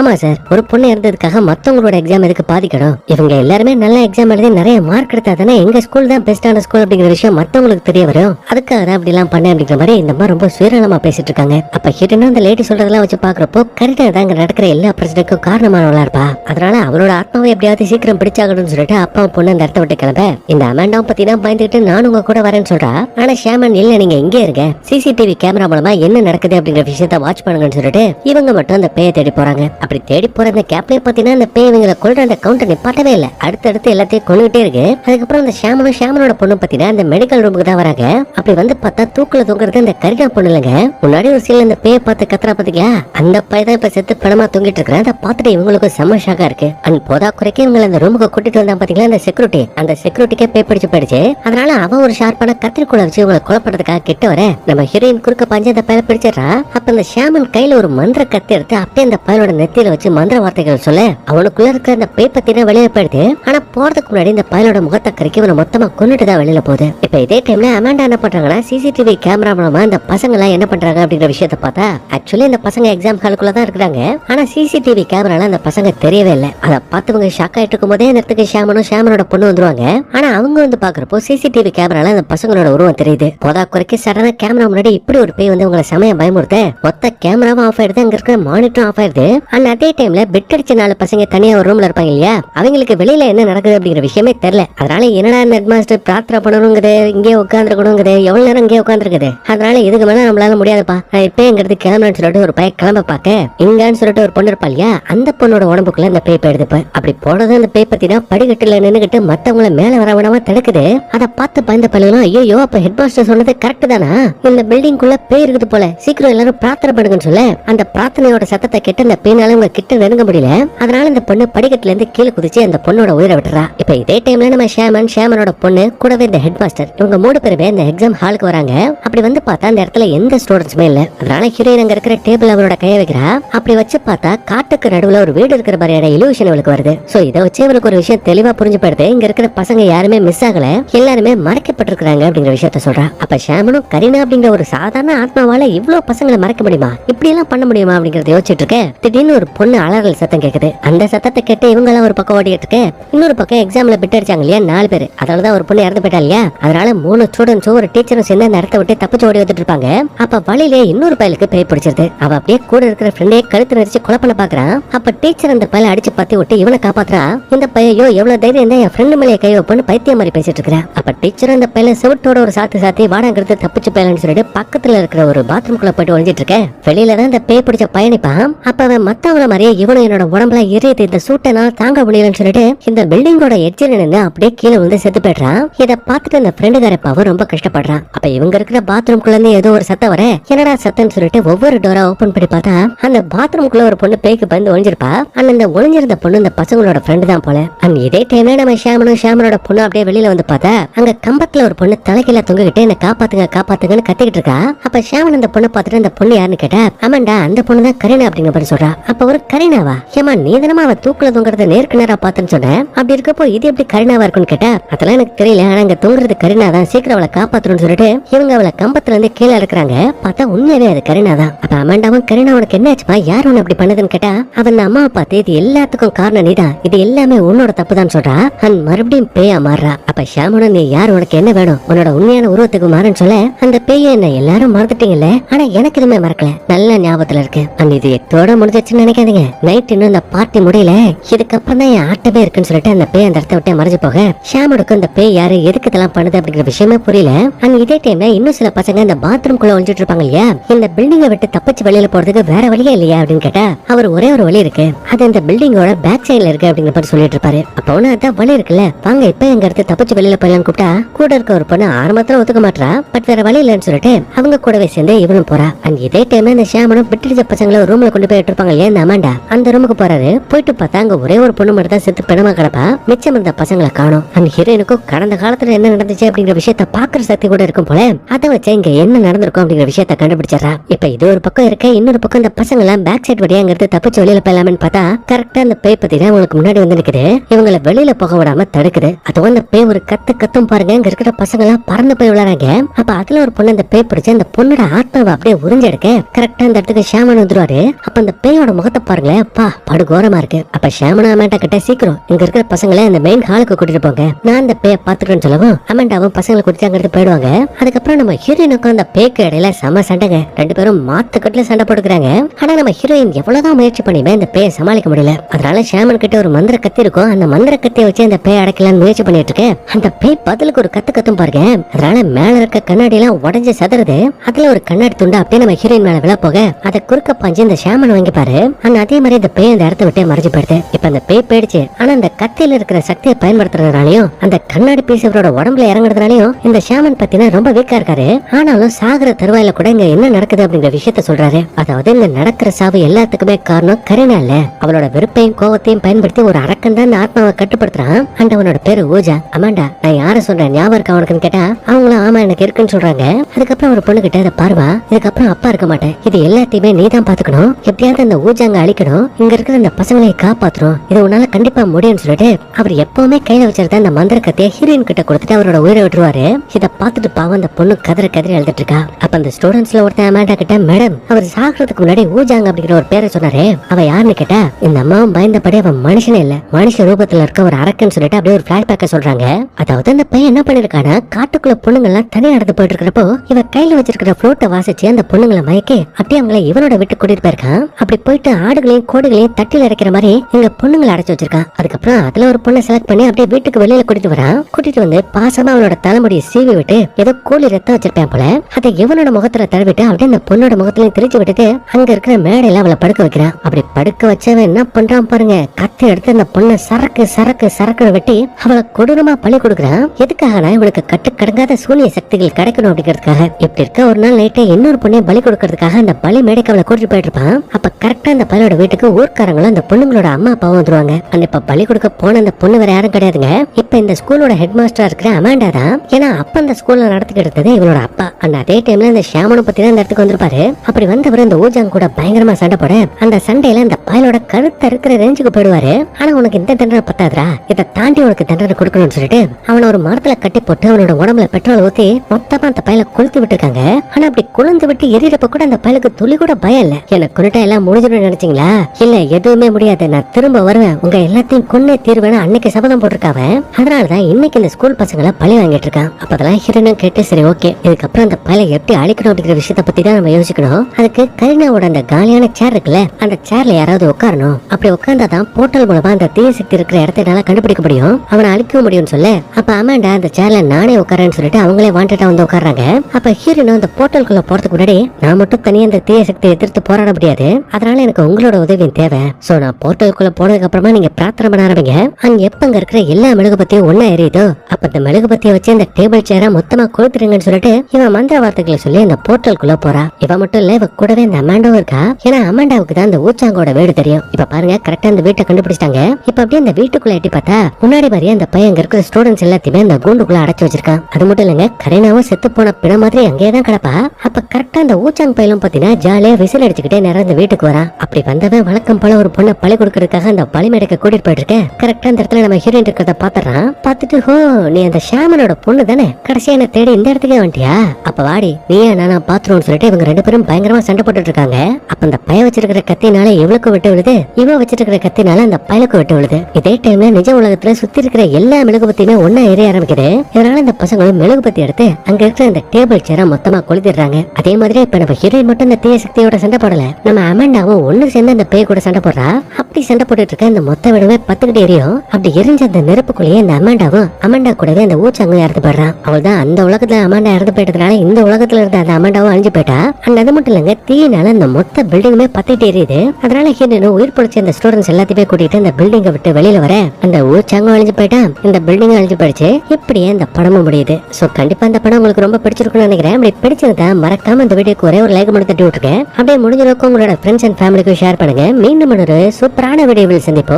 [SPEAKER 1] ஆமா சார் ஒரு பொண்ணு இருந்ததுக்காக மத்தவங்களோட எக்ஸாம் எதுக்கு பாதிக்கணும் இவங்க எல்லாருமே நல்ல எக்ஸாம் எழுதி நிறைய மார்க் எடுத்தா தானே எங்க ஸ்கூல் தான் பெஸ்டான ஸ்கூல் அப்படிங்கிற விஷயம் மத்தவங்களுக்கு உங்களுக்கு தெரிய வரும் அதுக்காக தான் எல்லாம் பண்ண அப்படிங்கிற மாதிரி இந்த மாதிரி ரொம்ப சுயநலமா பேசிட்டு இருக்காங்க அப்ப ஹிடனும் அந்த லேடி சொல்றதெல்லாம் வச்சு பாக்குறப்போ கரெக்டா தான் அங்க நடக்கிற எல்லா பிரச்சனைக்கும் காரணமானவளா இருப்பா அதனால அவளோட ஆத்மாவை எப்படியாவது சீக்கிரம் பிடிச்சாகணும்னு சொல்லிட்டு அப்பா பொண்ணு அந்த இடத்த விட்டு கிளம்ப இந்த அமேண்டாவும் பத்தி தான் பயந்துட்டு நான் உங்க கூட வரேன்னு சொல்றா ஆனா ஷேமன் இல்ல நீங்க எங்கே இருங்க சிசிடிவி கேமரா மூலமா என்ன நடக்குது அப்படிங்கிற விஷயத்த வாட்ச் பண்ணுங்கன்னு சொல்லிட்டு இவங்க மட்டும் அந்த பேயை தேடி போறாங்க அப்படி தேடி போற அந்த கேப்லயே பாத்தீங்கன்னா அந்த பேய் இவங்களை கொள்ற அந்த கவுண்டர் நிப்பாட்டவே இல்ல அடுத்தடுத்து எல்லாத்தையும் கொண்டுகிட்டே இருக்கு அதுக்கப்புறம் அந்த ஷேமனும் ஷேமனோட பொண்ணு பாத்தீங்கன்னா அந்த மெடிக்கல் ரூமுக்கு தான் வராங்க அப்படி வந்து பார்த்தா தூக்குல தூங்குறது அந்த கரினா பொண்ணுலங்க முன்னாடி ஒரு சீல அந்த பேய பார்த்து கத்துறா பாத்தீங்களா அந்த பைய தான் இப்ப செத்து பணமா தூங்கிட்டு இருக்கிறேன் அதை பார்த்துட்டு இவங்களுக்கு செம்ம ஷாக்கா இருக்கு அண்ட் போதா குறைக்க இவங்களை அந்த ரூமுக்கு கூட்டிட்டு வந்தா பாத்தீங்களா அந்த செக்யூரிட்டி அந்த செக்யூரிட்டிக்கே பேய் பிடிச்சு போயிடுச்சு அதனால அவன் ஒரு ஷார்ப்பான கத்திரிக்கோளை வச்சு இவங்களை கொலப்படுறதுக்காக கிட்ட வர நம்ம ஹீரோயின் குறுக்க பாஞ்சு அந்த பையனை பிடிச்சிடறா அப்ப அந்த ஷாமன் கையில ஒரு மந்திர கத்தி எடுத்து அப்படியே அந்த பையனோட நெத்தியில வச்சு மந்திர வார்த்தைகள் சொல்ல அவனுக்குள்ள இருக்கிற அந்த பேய் பத்தின வெளியே போயிடுது ஆனா போறதுக்கு முன்னாடி இந்த பையனோட முகத்தை கறிக்கு இவனை மொத்தமா கொண்டுட்டு தான் வெளியில போகுது இப்ப இதே டைம் டைம்ல அமாண்டா என்ன பண்றாங்கன்னா சிசிடிவி கேமரா மூலமா இந்த பசங்க எல்லாம் என்ன பண்றாங்க அப்படிங்கிற விஷயத்த பார்த்தா ஆக்சுவலி இந்த பசங்க எக்ஸாம் ஹாலுக்குள்ள தான் இருக்கிறாங்க ஆனா சிசிடிவி கேமரால அந்த பசங்க தெரியவே இல்லை அதை பார்த்தவங்க ஷாக் ஆயிட்டு இருக்கும் போதே இந்த இடத்துக்கு ஷாமனும் ஷாமனோட பொண்ணு வந்துருவாங்க ஆனா அவங்க வந்து பாக்குறப்போ சிசிடிவி கேமரால அந்த பசங்களோட உருவம் தெரியுது போதா குறைக்க சடனா கேமரா முன்னாடி இப்படி ஒரு பேய் வந்து உங்களை சமயம் பயமுறுத்த மொத்த கேமராவும் ஆஃப் ஆயிடுது அங்க இருக்கிற மானிட்டரும் ஆஃப் ஆயிடுது அண்ட் அதே டைம்ல பெட் அடிச்ச நாலு பசங்க தனியா ஒரு ரூம்ல இருப்பாங்க இல்லையா அவங்களுக்கு வெளியில என்ன நடக்குது அப்படிங்கிற விஷயமே தெரியல அதனால என்னடா நெட் மாஸ்டர் பிரார்த்தனை பண்ணணுங்கிறது இங்கே உட்காந்துருக்கணுங்கிறது எவ்வளவு நேரம் இங்கே உட்காந்துருக்குது அதனால இதுக்கு மேல நம்மளால முடியாதுப்பா நான் இப்ப எங்கிறது கிளம்புறேன்னு சொல்லிட்டு ஒரு பையன் கிளம்ப பாக்க இங்கன்னு சொல்லிட்டு ஒரு பொண்ணு இருப்பா இல்லையா அந்த பொண்ணோட உடம்புக்குள்ள இந்த பேப்பை போயிடுதுப்ப அப்படி போனது அந்த பேய் பத்தினா படிக்கட்டுல நின்னுகிட்டு மத்தவங்கள மேல வர விடாம தடுக்குது அதை பார்த்து பயந்த பள்ளிகளும் ஐயோ அப்ப ஹெட் மாஸ்டர் சொன்னது கரெக்ட் தானா இந்த பில்டிங் குள்ள பேய் இருக்குது போல சீக்கிரம் எல்லாரும் பிரார்த்தனை சாப்பிடுங்கன்னு சொல்ல அந்த பிரார்த்தனையோட சத்தத்தை கெட்ட அந்த பெண்ணால உங்க கிட்ட நெருங்க முடியல அதனால இந்த பொண்ணு படிக்கட்டுல இருந்து கீழே குதிச்சு அந்த பொண்ணோட உயிரை விட்டுறா இப்ப இதே டைம்ல நம்ம ஷேமன் ஷேமனோட பொண்ணு கூடவே இந்த ஹெட் மாஸ்டர் இவங்க மூணு பேருமே இந்த எக்ஸாம் ஹாலுக்கு வராங்க அப்படி வந்து பார்த்தா அந்த இடத்துல எந்த ஸ்டூடெண்ட்ஸுமே இல்ல அதனால ஹீரோயின் அங்க இருக்கிற டேபிள் அவளோட கையை வைக்கிறா அப்படி வச்சு பார்த்தா காட்டுக்கு நடுவுல ஒரு வீடு இருக்கிற மாதிரியான இலூஷன் இவளுக்கு வருது சோ இதை வச்சு இவளுக்கு ஒரு விஷயம் தெளிவா புரிஞ்சு போயிடுது இங்க இருக்கிற பசங்க யாருமே மிஸ் ஆகல எல்லாருமே மறைக்கப்பட்டிருக்கிறாங்க அப்படிங்கிற விஷயத்த சொல்றா அப்ப ஷாமனும் கரீனா அப்படிங்கிற ஒரு சாதாரண ஆத்மாவால இவ்வளவு பசங்களை மறைக்க முடியுமா எல்லாம் பண்ண முடியுமா அப்படிங்கறத யோசிச்சுட்டு இருக்கேன் திடீர்னு ஒரு பொண்ணு அலறல் சத்தம் கேட்குது அந்த சத்தத்தை கேட்டு எல்லாம் ஒரு பக்கம் ஓடிட்டு இருக்கேன் இன்னொரு பக்கம் எக்ஸாம்ல பிட் அடிச்சாங்க இல்லையா நாலு பேர் அதனாலதான் ஒரு பொண்ணு இறந்து போயிட்டா இல்லையா அதனால மூணு ஸ்டூடெண்ட்ஸும் ஒரு டீச்சரும் சேர்ந்து அந்த இடத்த விட்டு தப்பிச்சு ஓடி வந்துட்டு இருப்பாங்க அப்ப வழியில இன்னொரு பயலுக்கு பேய் பிடிச்சிருது அவ அப்படியே கூட இருக்கிற ஃப்ரெண்டே கழுத்து நெரிச்சு கொலை பாக்குறான் அப்ப டீச்சர் அந்த பையன் அடிச்சு பத்தி விட்டு இவனை காப்பாத்துறா இந்த பையோ எவ்வளவு தைரியம் இருந்தா என் ஃப்ரெண்டு மேலே கை வைப்பன்னு பைத்திய மாதிரி பேசிட்டு இருக்கிறா அப்ப டீச்சர் அந்த பையன் செவட்டோட ஒரு சாத்து சாத்தி வாடங்கிறது தப்பிச்சு பையலன்னு சொல்லிட்டு பக்கத்துல இருக்கிற ஒரு குள்ள போயிட்டு ஒழிஞ்சிட்டு இருக்கேன் வெளியில தான் இந்த பேய் பிடிச்ச பயணிப்பான் அப்ப அவன் மத்தவன மாதிரி இவனும் என்னோட உடம்புல எரியது இந்த சூட்டனால் தாங்க முடியலன்னு சொல்லிட்டு இந்த பில்டிங்கோட எச்சில் நின்று அப்படியே கீழே வந்து செத்து போயிடுறான் இதை பார்த்துட்டு இந்த ஃப்ரெண்டுக்கார பாவம் ரொம்ப கஷ்டப்படுறான் அப்ப இவங்க இருக்கிற பாத்ரூம் குள்ள ஏதோ ஒரு சத்தம் வர என்னடா சத்தம்னு சொல்லிட்டு ஒவ்வொரு டோரா ஓபன் பண்ணி பார்த்தா அந்த பாத்ரூம் குள்ள ஒரு பொண்ணு பேய்க்கு பந்து ஒளிஞ்சிருப்பா அண்ட் அந்த ஒளிஞ்சிருந்த பொண்ணு இந்த பசங்களோட ஃப்ரெண்டு தான் போல அண்ட் இதே டைம்ல நம்ம ஷாமனும் ஷாமனோட பொண்ணு அப்படியே வெளியில வந்து பார்த்தா அங்க கம்பத்துல ஒரு பொண்ணு தலைக்கீழ தொங்கிக்கிட்டு என்ன காப்பாத்துங்க காப்பாத்துங்கன்னு கத்திக்கிட்டு இருக்கா அப்ப ஷாமன் அந்த பொண்ணு பார்த்துட்டு அந்த பொண்ணு யாருன்னு கேட்டா கேட்க ஆமாண்டா அந்த பொண்ணு தான் கரீனா அப்படிங்க மாதிரி சொல்றா அப்ப ஒரு கரீனாவா ஏமா நீ தினமா அவ தூக்குல தூங்குறத நேருக்கு நேரா பார்த்தேன்னு சொன்னேன் அப்படி இருக்கப்போ இது எப்படி கரீனாவா இருக்கும்னு கேட்டா அதெல்லாம் எனக்கு தெரியல ஆனா அங்க தூங்குறது கரீனா தான் சீக்கிரம் அவளை காப்பாத்தணும்னு சொல்லிட்டு இவங்க அவளை கம்பத்துல இருந்து கீழே இருக்கிறாங்க பார்த்தா உண்மையாவே அது கரீனா தான் அப்ப அமாண்டாவும் கரீனா உனக்கு என்ன ஆச்சுப்பா யார் உன்னை அப்படி பண்ணதுன்னு கேட்டா அவன் அம்மா பார்த்து இது எல்லாத்துக்கும் காரணம் நீதான் இது எல்லாமே உன்னோட தப்பு தான் சொல்றா அண்ட் மறுபடியும் பேயா மாறுறா அப்ப ஷாமுடன் நீ யார் உனக்கு என்ன வேணும் உன்னோட உண்மையான உருவத்துக்கு மாறுன்னு சொல்ல அந்த பேய என்ன எல்லாரும் மறந்துட்டீங்கல்ல ஆனா எனக்கு எதுவுமே மறக்கல நல்ல ஞாபகத்துல இருக்கு அந்த இது எத்தோட முடிஞ்சிச்சுன்னு நினைக்காதீங்க நைட் இன்னும் அந்த பார்ட்டி முடியல இதுக்கப்புறம் தான் என் ஆட்டமே இருக்குன்னு சொல்லிட்டு அந்த பேய் அந்த இடத்த விட்டே மறைஞ்சு போக ஷாமனுக்கு அந்த பேய் யாரு எதுக்கு இதெல்லாம் பண்ணுது அப்படிங்கிற விஷயமே புரியல அங்க இதே டைம்ல இன்னும் சில பசங்க அந்த பாத்ரூம் குள்ள ஒழிஞ்சிட்டு இருப்பாங்க இல்லையா இந்த பில்டிங்கை விட்டு தப்பிச்சு வெளியில போறதுக்கு வேற வழியே இல்லையா அப்படின்னு கேட்டா அவர் ஒரே ஒரு வழி இருக்கு அது அந்த பில்டிங்கோட பேக் சைட்ல இருக்கு அப்படிங்கிற மாதிரி சொல்லிட்டு இருப்பாரு ஒண்ணு அதான் வழி இருக்குல்ல வாங்க இப்ப எங்க இடத்து தப்பிச்சு வெளியில போயிடலாம்னு கூப்பிட்டா கூட இருக்க ஒரு பொண்ணு ஆரம்பத்துல ஒத்துக்க மாட்டா பட் வேற வழி இல்லைன்னு சொல்லிட்டு அவங்க கூடவே சேர்ந்து இவனும் போறா அந்த இதே டைம் அந்த ஷாமனும் பிட்டடிச்ச பசங்களை ஒரு ரூம்ல கொண்டு போய் விட்டுருப்பாங்க இல்லையா அந்த அமாண்டா அந்த ரூமுக்கு போறாரு போயிட்டு பார்த்தா அங்க ஒரே ஒரு பொண்ணு மட்டும் தான் செத்து பிணமா கிடப்பா மிச்சம் இருந்த பசங்களை காணும் அந்த ஹீரோயினுக்கும் கடந்த காலத்துல என்ன நடந்துச்சு அப்படிங்கிற விஷயத்த பாக்குற சக்தி கூட இருக்கும் போல அதை வச்சு இங்க என்ன நடந்திருக்கும் அப்படிங்கிற விஷயத்த கண்டுபிடிச்சா இப்ப இது ஒரு பக்கம் இருக்க இன்னொரு பக்கம் அந்த பசங்க எல்லாம் பேக் சைட் வழியா அங்கிருந்து தப்பிச்சு வெளியில போயலாமனு பார்த்தா கரெக்டா அந்த பேய் பத்தி தான் உங்களுக்கு முன்னாடி வந்து நிக்குது இவங்களை வெளியில போக விடாம தடுக்குது அதுவும் அந்த பேய் ஒரு கத்து கத்தும் பாருங்க இங்க இருக்கிற பசங்க எல்லாம் பறந்து போய் விளாடுறாங்க அப்ப அதுல ஒரு பொண்ணு அந்த பேய் பிடிச்சு அந்த பொண்ணோட ஆத்மாவை அப்படியே உறிஞ்செடுக்க கரெக்டா இந்த இடத்துக்கு ஷாமன் வந்துருவாரு அப்ப அந்த பேயோட முகத்தை பாருங்களேன் அப்பா படுகோரமா இருக்கு அப்ப ஷாமனா அமெண்டா கிட்ட சீக்கிரம் இங்க இருக்கிற பசங்களை அந்த மெயின் ஹாலுக்கு கூட்டிட்டு போங்க நான் அந்த பேயை பாத்துக்கிறேன்னு சொல்லவும் அமெண்டாவும் பசங்களை கூட்டிட்டு அங்கிருந்து போயிடுவாங்க அதுக்கப்புறம் நம்ம ஹீரோயினுக்கும் அந்த பேக்கு இடையில செம சண்டைங்க ரெண்டு பேரும் மாத்து கட்டுல சண்டை போட்டுக்கிறாங்க ஆனா நம்ம ஹீரோயின் எவ்வளவுதான் முயற்சி பண்ணியுமே அந்த பேயை சமாளிக்க முடியல அதனால ஷாமன் கிட்ட ஒரு மந்திர கத்தி இருக்கும் அந்த மந்திர கத்தியை வச்சு அந்த பேய அடைக்கலாம்னு முயற்சி பண்ணிட்டு இருக்கேன் அந்த பேய் பதிலுக்கு ஒரு கத்து கத்தும் பாருங்க அதனால மேல இருக்க கண்ணாடி எல்லாம் உடஞ்சு சதுறது அதுல ஒரு கண்ணாடி துண்டா அப்படியே நம்ம ஹீரோயின் மேல போக அதை குறுக்க பஞ்சு இந்த ஷாமன் பாரு ஆனா அதே மாதிரி இந்த பேய் அந்த இடத்த விட்டே மறைஞ்சு போயிடுது இப்ப அந்த பேய் போயிடுச்சு ஆனா அந்த கத்தியில இருக்கிற சக்தியை பயன்படுத்துறதுனாலையும் அந்த கண்ணாடி பேசியவரோட உடம்புல இறங்குறதுனாலையும் இந்த ஷாமன் பத்தினா ரொம்ப வீக்கா இருக்காரு ஆனாலும் சாகர தருவாயில கூட இங்க என்ன நடக்குது அப்படிங்கிற விஷயத்த சொல்றாரு அதாவது இந்த நடக்கிற சாவு எல்லாத்துக்குமே காரணம் கரீனா இல்ல அவளோட வெறுப்பையும் கோவத்தையும் பயன்படுத்தி ஒரு அரக்கன் தான் ஆத்மாவை கட்டுப்படுத்துறான் அண்ட் அவனோட பேரு ஓஜா அமாண்டா நான் யார சொல்றேன் ஞாபகம் இருக்கா அவனுக்குன்னு கேட்டா அவங்களும் ஆமா எனக்கு இருக்குன்னு சொல்றாங்க அதுக்கப்புறம் ஒரு பொண்ணு கிட்ட அதை பார்வா இதுக்கப்புறம் அப்பா இருக்க மாட்டேன் இது எல்லாத்தையுமே நீ தான் பாத்துக்கணும் எப்படியாவது அந்த ஊஜாங்க அழிக்கணும் இங்க இருக்கிற அந்த பசங்களை காப்பாத்துறோம் இதை உன்னால கண்டிப்பா முடியும்னு சொல்லிட்டு அவர் எப்பவுமே கையில வச்சிருந்த அந்த மந்திர கத்தையை ஹீரோயின் கிட்ட கொடுத்துட்டு அவரோட உயிரை விட்டுருவாரு இதை பார்த்துட்டு பாவம் அந்த பொண்ணு கதற கதறி எழுதிட்டு இருக்கா அப்ப அந்த ஸ்டூடெண்ட்ஸ்ல ஒருத்தன் அமேண்டா கிட்ட மேடம் அவர் சாகுறதுக்கு முன்னாடி ஊஜாங்க அப்படிங்கிற ஒரு பேரை சொன்னாரு அவ யாருன்னு கேட்டா இந்த அம்மாவும் பயந்தபடி அவன் மனுஷனே இல்ல மனுஷ ரூபத்துல இருக்க ஒரு அரக்கன்னு சொல்லிட்டு அப்படியே ஒரு பேக்க சொல்றாங்க அதாவது அந்த பையன் என்ன பண்ணிருக்கானா காட்டுக்குள்ள பொண்ணுங்க எல்லாம் தனியா நடந்து போயிட்டு இருக்கிறப்போ இவ கையில வச்சிருக்கிற புளோட்டை வாசிச்சு அந்த பொண்ணுங்களை மயக்கி அப்படியே அவங்கள இவனோட விட்டு கூட்டிட்டு போயிருக்கான் அப்படி போயிட்டு ஆடுகளையும் கோடுகளையும் தட்டில இறக்கிற மாதிரி எங்க பொண்ணுங்களை அடைச்சு வச்சிருக்கான் அதுக்கப்புறம் அதுல ஒரு பொண்ணை செலக்ட் பண்ணி அப்படியே வீட்டுக்கு வெளியில கூட்டிட்டு வரான் கூட்டிட்டு வந்து பாசமா அவனோட தலைமுடியை சீவி விட்டு ஏதோ கூலி ரத்தம் வச்சிருப்பேன் போல அதை இவனோட முகத்துல தடவிட்டு அப்படியே அந்த பொண்ணோட முகத்திலையும் திரிச்சு விட்டுட்டு அங்க இருக்கிற மேடையில அவளை படுக்க வைக்கிறான் அப்படி படுக்க வச்சவன் என்ன பண்றான் பாருங்க கத்தி எடுத்து அந்த பொண்ணை சரக்கு சரக்கு சரக்கு வெட்டி அவளை கொடூரமா பழி கொடுக்குறான் எதுக்காக இவளுக்கு கட்டுக்கடங்காத சூரிய சக்திகள் கிடைக்கணும் அப்படிங்கிறதுக்காக இப்படி இருக்க ஒரு நாள் நைட்டே இன்னொரு பொண்ணை பலி கொடுக்கறதுக்காக பணத்துக்காக அந்த பழி மேடைக்காவில கூட்டிட்டு போயிட்டு இருப்பான் அப்ப கரெக்டா அந்த பழியோட வீட்டுக்கு ஊர்க்காரங்களும் அந்த பொண்ணுங்களோட அம்மா அப்பாவும் வந்துருவாங்க அந்த இப்ப பலி கொடுக்க போன அந்த பொண்ணு வேற யாரும் கிடையாதுங்க இப்ப இந்த ஸ்கூலோட ஹெட் மாஸ்டரா இருக்கிற அமாண்டா தான் ஏன்னா அப்ப அந்த ஸ்கூல்ல நடத்திக்கிட்டு இருந்தது இவளோட அப்பா அந்த அதே டைம்ல அந்த ஷியாமனு பத்தி தான் இந்த இடத்துக்கு வந்திருப்பாரு அப்படி வந்தவர் அந்த ஊஜாங் கூட பயங்கரமா சண்டை போட அந்த சண்டையில அந்த பயலோட கழுத்தை இருக்கிற ரேஞ்சுக்கு போயிடுவாரு ஆனா உனக்கு இந்த தண்டனை பத்தாதுரா இதை தாண்டி உனக்கு தண்டனை கொடுக்கணும்னு சொல்லிட்டு அவனை ஒரு மரத்துல கட்டி போட்டு அவனோட உடம்புல பெட்ரோல் ஊத்தி மொத்தமா அந்த பயல கொளுத்து விட்டுருக்காங்க ஆனா அப்படி கொழுந்து விட்டு எரியறப்ப கூட அந்த பயலுக்கு துளி கூட பயம் இல்ல என்ன கொண்டுட்டா எல்லாம் முடிஞ்சிடும் நினைச்சீங்களா இல்ல எதுவுமே முடியாது நான் திரும்ப வருவேன் உங்க எல்லாத்தையும் கொன்னே தீர்வேன்னு அன்னைக்கு சபதம் போட்டிருக்காவ அதனாலதான் இன்னைக்கு இந்த ஸ்கூல் பசங்களை பழி வாங்கிட்டு இருக்கான் அப்பதெல்லாம் ஹிரணும் கேட்டு சரி ஓகே இதுக்கப்புறம் அந்த பயலை எப்படி அழிக்கணும் அப்படிங்கிற விஷயத்த பத்தி தான் நம்ம யோசிக்கணும் அதுக்கு கரீனாவோட அந்த காலியான சேர் இருக்குல்ல அந்த சேர்ல யாராவது உட்காரணும் அப்படி உட்கார்ந்தாதான் போர்ட்டல் மூலமா அந்த தீய சக்தி இருக்கிற இடத்த என்னால கண்டுபிடிக்க முடியும் அவனை அழிக்க முடியும்னு சொல்ல அப்ப அமேண்டா அந்த சேர்ல நானே உட்காரன்னு சொல்லிட்டு அவங்களே வாண்டட்டா வந்து உட்காராங்க அப்ப ஹீரோ அந்த போர்ட்டலுக்குள்ள போறதுக்கு முன்னாடி நான் மட்டும் தனி தனியாக அந்த தீய சக்தியை எதிர்த்து போராட முடியாது அதனால எனக்கு உங்களோட உதவியும் தேவை சோ நான் போர்ட்டலுக்குள்ள போனதுக்கு அப்புறமா நீங்க பிரார்த்தனை பண்ண ஆரம்பிங்க அங்க எப்ப அங்க இருக்கிற எல்லா மெழுகு பத்தியும் ஒன்னா எரியுதோ அப்ப அந்த மெழுகு பத்திய வச்சு அந்த டேபிள் சேர மொத்தமா கொடுத்துருங்கன்னு சொல்லிட்டு இவன் மந்திர வார்த்தைகளை சொல்லி அந்த போர்ட்டலுக்குள்ள போறா இவ மட்டும் இல்ல இவ கூடவே இந்த அமாண்டாவும் இருக்கா ஏன்னா அமாண்டாவுக்கு தான் அந்த ஊச்சாங்கோட வீடு தெரியும் இப்ப பாருங்க கரெக்டா அந்த வீட்டை கண்டுபிடிச்சிட்டாங்க இப்ப அப்படியே அந்த வீட்டுக்குள்ள எட்டி பார்த்தா முன்னாடி மாதிரி அந்த பையன் அங்க இருக்கிற ஸ்டூடெண்ட்ஸ் எல்லாத்தையுமே அந்த கூண்டுக்குள்ள அடைச்சு வச்சிருக்கான் அது மட்டும் இல்லங்க கரீனாவும் செத்து போன பிண மாதிரி அங்கேயே தான் கிடப்பா அப்ப கரெக்டா அந்த ஊச்சாங் பயிலும் பார்த்தீங்கன்னா ஜாலியாக விசில் அடிச்சுக்கிட்டே நிறைய வீட்டுக்கு வரா அப்படி வந்தவன் வழக்கம் போல ஒரு பொண்ணை பழி கொடுக்கறதுக்காக அந்த பழிமேடைக்கு கூட்டிட்டு போயிட்டு இருக்கேன் கரெக்டா அந்த இடத்துல நம்ம ஹீரோயின் இருக்கிறத பாத்துறான் பாத்துட்டு ஹோ நீ அந்த ஷாமனோட பொண்ணு தானே கடைசியா என்ன தேடி இந்த இடத்துக்கே வந்துட்டியா அப்ப வாடி நீயா நானா பாத்துருவோம்னு சொல்லிட்டு இவங்க ரெண்டு பேரும் பயங்கரமா சண்டை போட்டுட்டு இருக்காங்க அப்ப அந்த பைய வச்சிருக்கிற கத்தினால இவளுக்கு விட்டு விழுது இவ வச்சிருக்கிற கத்தினால அந்த பயலுக்கு விட்டு விழுது இதே டைம்ல நிஜ உலகத்துல சுத்தி இருக்கிற எல்லா மெழுகுபத்தியுமே ஒன்னா எரிய ஆரம்பிக்குது இதனால இந்த பசங்களும் பத்தி எடுத்து அங்க இருக்கிற அந்த டேபிள் சேர மொத்தமா கொளுத்திடுறாங்க அதே மாதிரி இப்ப நம்ம ஹீரோயின் மட்டும் இந்த தீய சக்தியோட சண்டை போடல நம்ம அமெண்டாவும் ஒண்ணு சேர்ந்து அந்த பேய் கூட சண்டை போடுறா அப்படி சண்டை போட்டுட்டு இருக்க இந்த மொத்த விடவே பத்துக்கிட்டு எரியும் அப்படி எரிஞ்ச அந்த நெருப்புக்குள்ளேயே இந்த அமெண்டாவும் அமெண்டா கூடவே அந்த ஊச்சங்கும் இறந்து போடுறான் அவள் தான் அந்த உலகத்துல அமெண்டா இறந்து போயிட்டதுனால இந்த உலகத்துல இருந்த அந்த அமெண்டாவும் அழிஞ்சு போயிட்டா அந்த அது மட்டும் இல்லங்க தீயினால அந்த மொத்த பில்டிங்குமே பத்துக்கிட்டு எரியுது அதனால ஹீரனு உயிர் பிடிச்ச அந்த ஸ்டூடெண்ட்ஸ் எல்லாத்தையுமே கூட்டிட்டு அந்த பில்டிங்கை விட்டு வெளியில வர அந்த ஊச்சங்கும் அழிஞ்சு போயிட்டான் இந்த பில்டிங் அழிஞ்சு போயிடுச்சு இப்படியே இந்த படமும் முடியுது சோ கண்டிப்பா அந்த படம் உங்களுக்கு ரொம்ப பிடிச்சிருக்கும்னு நினைக்கிறேன் அப்படி பிடிச்சிருந்தா மறக்காம இந்த வீடியோக்கு ஒரே ஒரு லைக் உங்களுக்கு விட்டுருக்கேன் அப்படியே முடிஞ்சிருக்கும் உங்களோட ஃப்ரெண்ட்ஸ் அண்ட் ஃபேமிலிக்கும் ஷேர் பண்ணுங்க மீண்டும் ஒரு சூப்பரான வீடியோவில் சந்திப்போம்